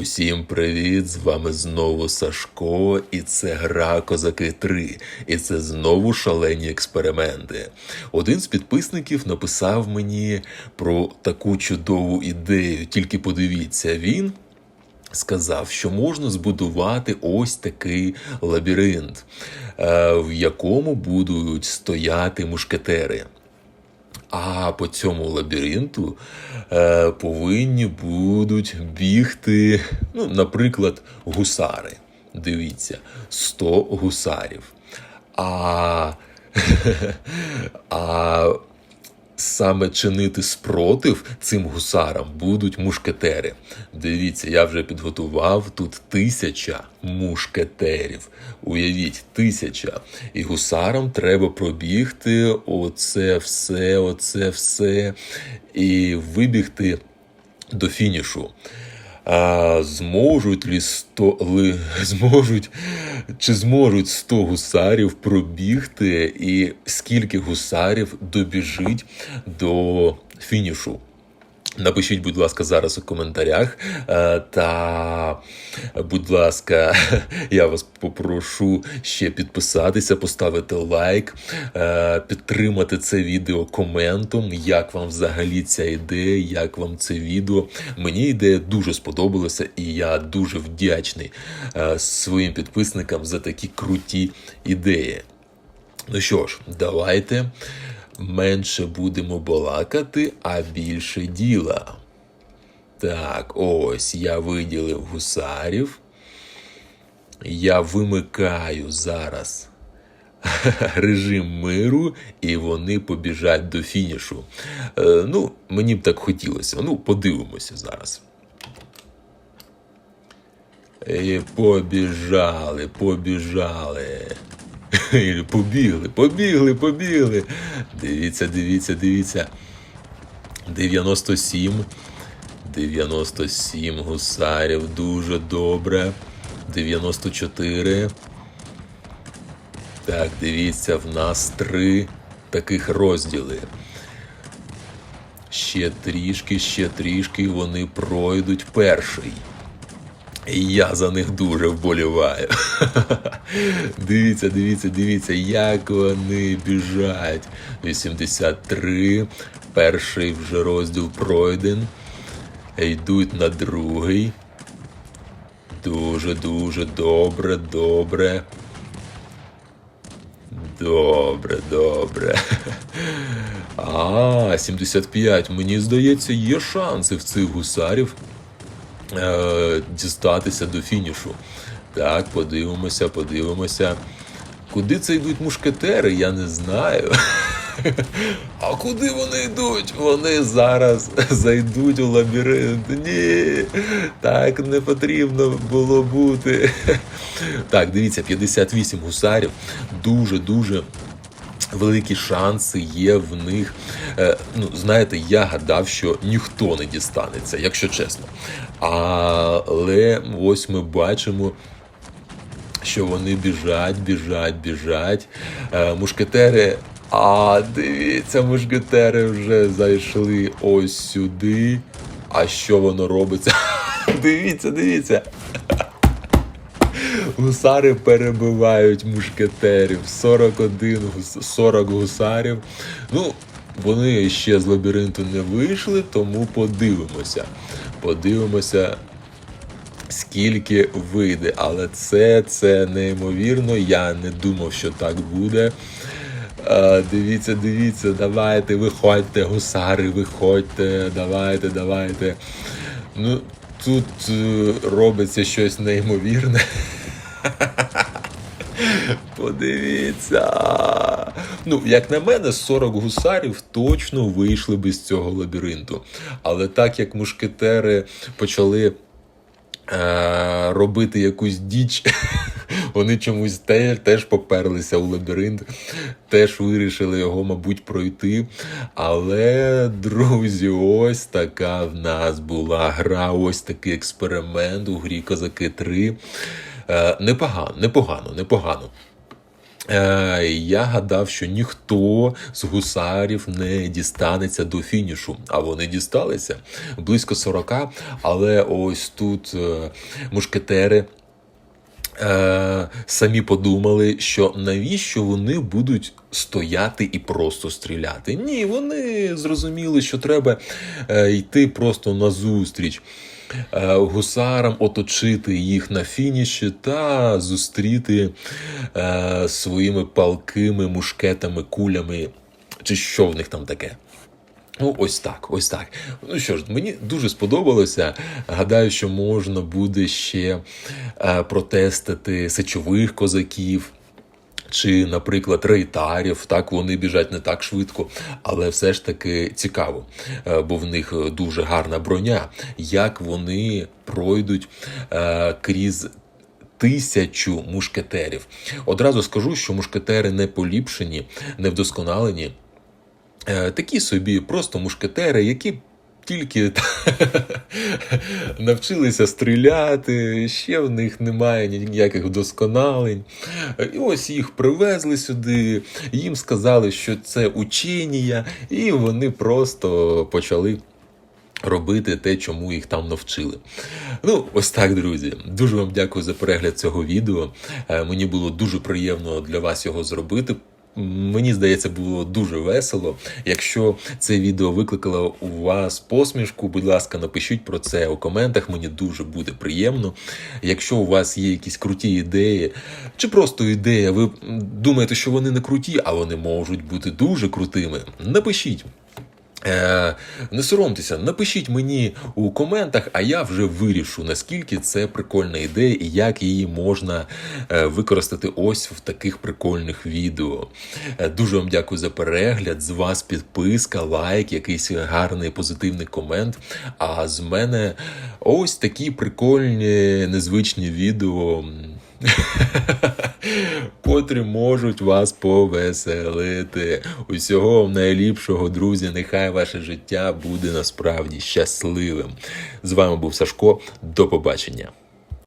Усім привіт! З вами знову Сашко, і це гра Козаки 3. І це знову шалені експерименти. Один з підписників написав мені про таку чудову ідею. Тільки подивіться, він сказав, що можна збудувати ось такий лабіринт, е, в якому будуть стояти мушкетери. А по цьому лабіринту е, повинні будуть бігти, ну, наприклад, гусари. Дивіться, 100 гусарів. А, а саме чинити спротив цим гусарам будуть мушкетери. Дивіться, я вже підготував тут тисяча мушкетерів. Уявіть, тисяча. І гусарам треба пробігти оце все, оце все, і вибігти до фінішу. А зможуть лі сто ли, зможуть, чи зможуть 100 гусарів пробігти, і скільки гусарів добіжить до фінішу? Напишіть, будь ласка, зараз у коментарях. Е, Та, будь ласка, я вас попрошу ще підписатися, поставити лайк, е, підтримати це відео коментом. Як вам взагалі ця ідея, як вам це відео? Мені ідея дуже сподобалася, і я дуже вдячний е, своїм підписникам за такі круті ідеї. Ну що ж, давайте менше будемо балакати, а більше діла. Так, ось я виділив гусарів. Я вимикаю зараз режим миру, і вони побіжать до фінішу. Е, ну, мені б так хотілося. Ну, подивимося зараз. І побіжали, побіжали. Побігли, побігли, побігли. Дивіться, дивіться, дивіться. 97. 97 гусарів. Дуже добре. 94. Так, дивіться, в нас три таких розділи. Ще трішки, ще трішки вони пройдуть перший. Я за них дуже вболіваю. дивіться, дивіться, дивіться, як вони біжать. 83. Перший вже розділ пройден. Йдуть на другий. Дуже-дуже добре, добре. Добре, добре. А, 75. Мені здається, є шанси в цих гусарів е, дістатися до фінішу. Так, подивимося, подивимося. Куди це йдуть мушкетери, я не знаю. А куди вони йдуть? Вони зараз зайдуть у лабіринт. Ні, так не потрібно було бути. Так, дивіться, 58 гусарів. Дуже-дуже. Великі шанси є в них. Е, ну, знаєте, я гадав, що ніхто не дістанеться, якщо чесно. Але ось ми бачимо. Що вони біжать, біжать, біжать. Е, мушкетери. А дивіться, мушкетери вже зайшли ось сюди. А що воно робиться? Дивіться, дивіться. Гусари перебивають мушкетерів. 41 40 гусарів. Ну, вони ще з лабіринту не вийшли, тому подивимося. Подивимося, скільки вийде. Але це це неймовірно. Я не думав, що так буде. А, Дивіться, дивіться, давайте, виходьте, гусари, виходьте, давайте, давайте. Ну, Тут е, робиться щось неймовірне. Подивіться. Ну, як на мене, 40 гусарів точно вийшли би з цього лабіринту. Але так як мушкетери почали е- робити якусь діч, вони чомусь теж, теж поперлися у лабіринт, теж вирішили його, мабуть, пройти. Але, друзі, ось така в нас була гра, ось такий експеримент у грі Козаки 3. Е, непогано, непогано, непогано. Е, Я гадав, що ніхто з гусарів не дістанеться до фінішу, а вони дісталися близько 40, але ось тут е, мушкетери. Е, самі подумали, що навіщо вони будуть стояти і просто стріляти. Ні, вони зрозуміли, що треба е, йти просто на зустріч е, гусарам, оточити їх на фініші та зустріти е, своїми палкими мушкетами, кулями, чи що в них там таке. Ну, ось так, ось так. Ну що ж, мені дуже сподобалося. Гадаю, що можна буде ще е, протестити сечових козаків. Чи, наприклад, рейтарів, так вони біжать не так швидко, але все ж таки цікаво, е, бо в них дуже гарна броня. Як вони пройдуть е, крізь тисячу мушкетерів? Одразу скажу, що мушкетери не поліпшені, не вдосконалені. Е, такі собі просто мушкетери, які тільки навчилися стріляти, ще в них немає ніяких вдосконалень. І ось їх привезли сюди, їм сказали, що це учення, і вони просто почали. Робити те, чому їх там навчили. Ну, ось так, друзі. Дуже вам дякую за перегляд цього відео. Е, Мені було дуже приємно для вас його зробити. Мені здається, було дуже весело. Якщо це відео викликало у вас посмішку, будь ласка, напишіть про це у коментах. Мені дуже буде приємно. Якщо у вас є якісь круті ідеї, чи просто ідея, ви думаєте, що вони не круті, а вони можуть бути дуже крутими. Напишіть. Е, Не соромтеся, напишіть мені у коментах, а я вже вирішу, наскільки це прикольна ідея і як її можна е, використати ось в таких прикольних відео. Е, Дуже вам дякую за перегляд. З вас підписка, лайк, якийсь гарний позитивний комент. А з мене ось такі прикольні, незвичні відео. котрі можуть вас повеселити. Усього найліпшого, друзі. Нехай ваше життя буде насправді щасливим. З вами був Сашко. До побачення.